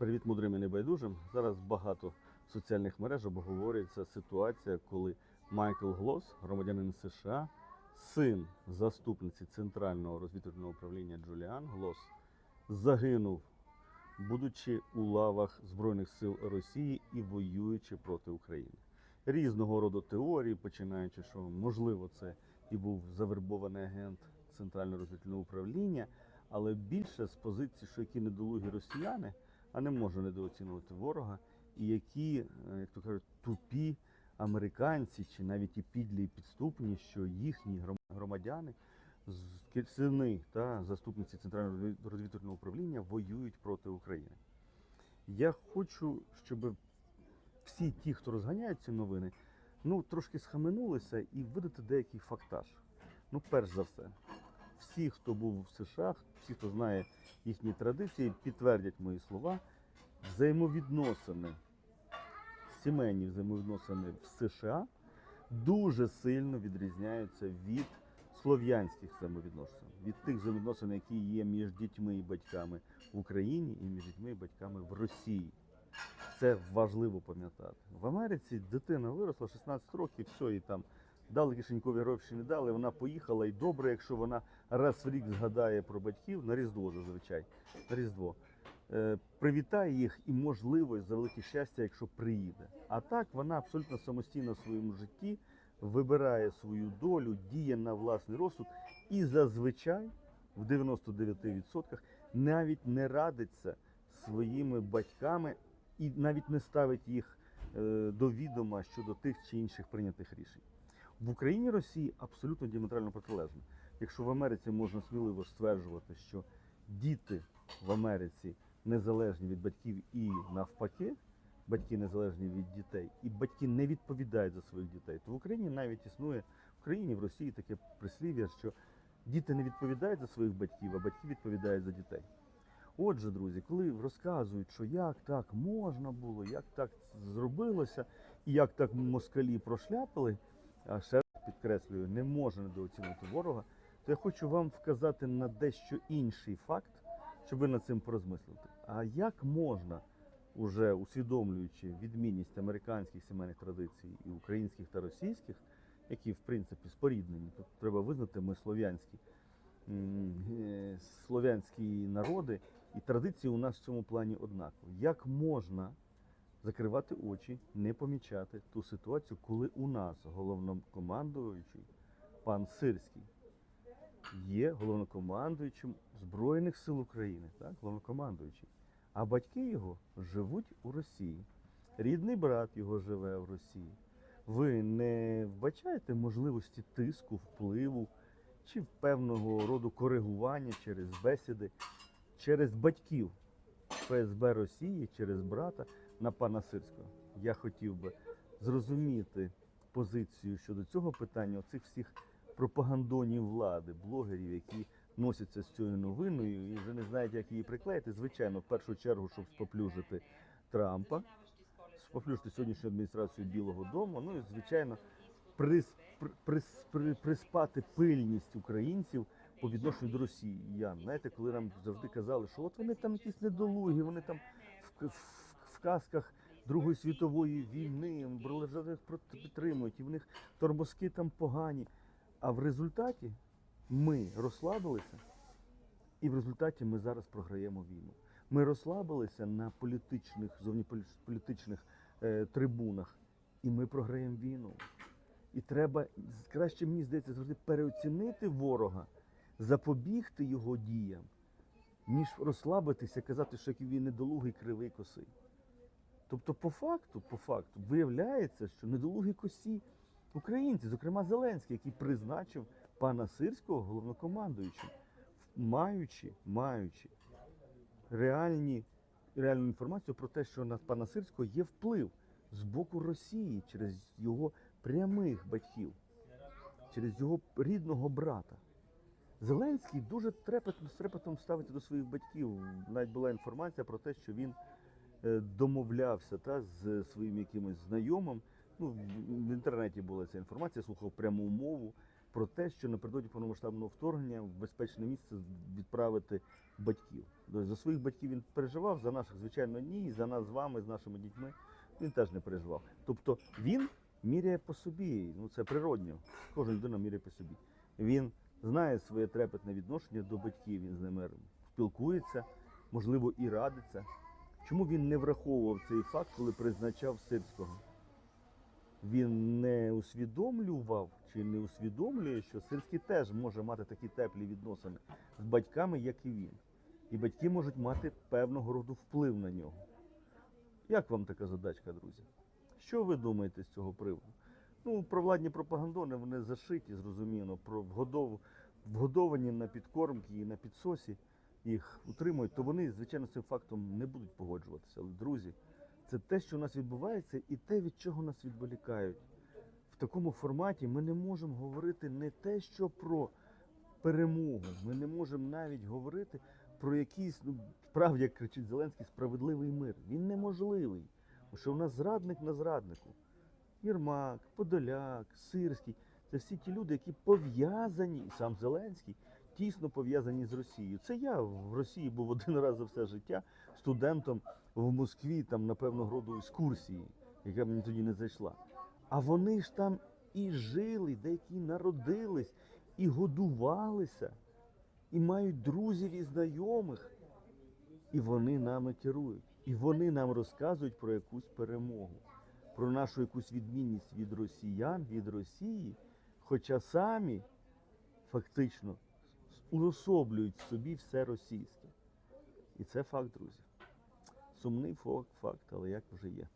Привіт мудрим і небайдужим. Зараз багато в соціальних мереж обговорюється ситуація, коли Майкл Глос, громадянин США, син заступниці Центрального розвідувального управління Джуліан Глос, загинув, будучи у лавах Збройних сил Росії і воюючи проти України. Різного роду теорії, починаючи, що можливо це і був завербований агент Центрального розвідувального управління, але більше з позиції, що які недолугі росіяни а не можу недооцінювати ворога, і які, е, як то кажуть, тупі американці чи навіть і підлі і підступні, що їхні громадяни, сини та заступниці Центрального розвід- розвідувального управління воюють проти України. Я хочу, щоб всі ті, хто розганяють ці новини, ну трошки схаменулися і видати деякий фактаж. Ну, перш за все, всі, хто був в США, всі, хто знає їхні традиції, підтвердять мої слова. Взаємовідносини, сімейні взаємовідносини в США дуже сильно відрізняються від слов'янських взаємовідносин, від тих взаємовідносин, які є між дітьми і батьками в Україні і між дітьми і батьками в Росії. Це важливо пам'ятати. В Америці дитина виросла 16 років, все, і там дали кишенькові гроші, не дали. Вона поїхала, і добре, якщо вона раз в рік згадає про батьків на Різдво зазвичай. На Різдво. Е, привітає їх і, можливо, за велике щастя, якщо приїде. А так вона абсолютно самостійно в своєму житті вибирає свою долю, діє на власний розсуд і зазвичай в 99% навіть не радиться своїми батьками і навіть не ставить їх е, до відома щодо тих чи інших прийнятих рішень. В Україні Росії абсолютно діаметрально протилежно. Якщо в Америці можна сміливо стверджувати, що діти в Америці незалежні від батьків і навпаки, батьки незалежні від дітей, і батьки не відповідають за своїх дітей, то в Україні навіть існує в Україні, в Росії таке прислів'я, що діти не відповідають за своїх батьків, а батьки відповідають за дітей. Отже, друзі, коли розказують, що як так можна було, як так зробилося, і як так москалі прошляпили, а ще підкреслюю, не можна недооцінити ворога, то я хочу вам вказати на дещо інший факт, щоб ви над цим порозмислити. А як можна, уже усвідомлюючи відмінність американських сімейних традицій і українських та російських, які в принципі споріднені, тут треба визнати, ми слов'янські, е, слов'янські народи, і традиції у нас в цьому плані однакові. Як можна закривати очі, не помічати ту ситуацію, коли у нас головнокомандуючий пан Сирський є головнокомандуючим Збройних сил України, так, головнокомандуючий. А батьки його живуть у Росії. Рідний брат його живе в Росії. Ви не вбачаєте можливості тиску, впливу чи певного роду коригування через бесіди, через батьків ФСБ Росії, через брата на пана Сирського. Я хотів би зрозуміти позицію щодо цього питання оцих всіх пропагандонів влади, блогерів, які носяться з цією новиною і вже не знають, як її приклеїти. Звичайно, в першу чергу, щоб споплюжити Трампа, споплюжити сьогоднішню адміністрацію Білого Дому. Ну і звичайно, прис, при- прис, приспати пильність українців по відношенню до Росії. Ян, знаєте, коли нам завжди казали, що от вони там якісь недолугі, вони там в, в, в казках Другої світової війни бронежилети проти підтримують, і в них тормозки там погані. А в результаті ми розслабилися, і в результаті ми зараз програємо війну. Ми розслабилися на політичних, зовнішньополітичних е, трибунах, і ми програємо війну. І треба краще, мені здається, завжди переоцінити ворога, запобігти його діям, ніж розслабитися, казати, що він недолугий, кривий, косий. Тобто, по факту, по факту, виявляється, що недолугі косі українці, зокрема Зеленський, який призначив пана Сирського головнокомандуючим, маючи, маючи реальні, реальну інформацію про те, що на пана Сирського є вплив з боку Росії через його прямих батьків, через його рідного брата. Зеленський дуже трепетно з трепетом ставиться до своїх батьків. Навіть була інформація про те, що він домовлявся та, з своїм якимось знайомим. Ну, в- інтернеті була ця інформація, слухав пряму мову, про те, що напередодні повномасштабного вторгнення в безпечне місце відправити батьків. Тобто за своїх батьків він переживав, за наших, звичайно, ні, і за нас з вами, з нашими дітьми він теж не переживав. Тобто він міряє по собі, ну це природньо. Кожна людина міряє по собі. Він знає своє трепетне відношення до батьків, він з ними спілкується, можливо, і радиться. Чому він не враховував цей факт, коли призначав сирського? Він не усвідомлював чи не усвідомлює, що Сирський теж може мати такі теплі відносини з батьками, як і він. І батьки можуть мати певного роду вплив на нього. Як вам така задачка, друзі? Що ви думаєте з цього приводу? Ну, провладні пропагандони вони зашиті, зрозуміло, про вгодов... вгодовані на підкормки і на підсосі їх утримують, то вони, звичайно, цим фактом не будуть погоджуватися. Але, друзі, це те, що у нас відбувається, і те, від чого нас відволікають. В такому форматі ми не можемо говорити не те, що про перемогу. Ми не можемо навіть говорити про якийсь, ну, справді, як кричить Зеленський, справедливий мир. Він неможливий. Тому що в нас зрадник на зраднику. Єрмак, Подоляк, Сирський це всі ті люди, які пов'язані, сам Зеленський, тісно пов'язані з Росією. Це я в Росії був один раз за все життя студентом в Москві, там на певного роду екскурсії, яка мені тоді не зайшла. А вони ж там і жили, деякі народились, і годувалися, і мають друзів і знайомих. І вони нами керують. І вони нам розказують про якусь перемогу, про нашу якусь відмінність від росіян, від Росії, хоча самі фактично уособлюють собі все російське. І це факт, друзі. Сумний факт, але як вже є.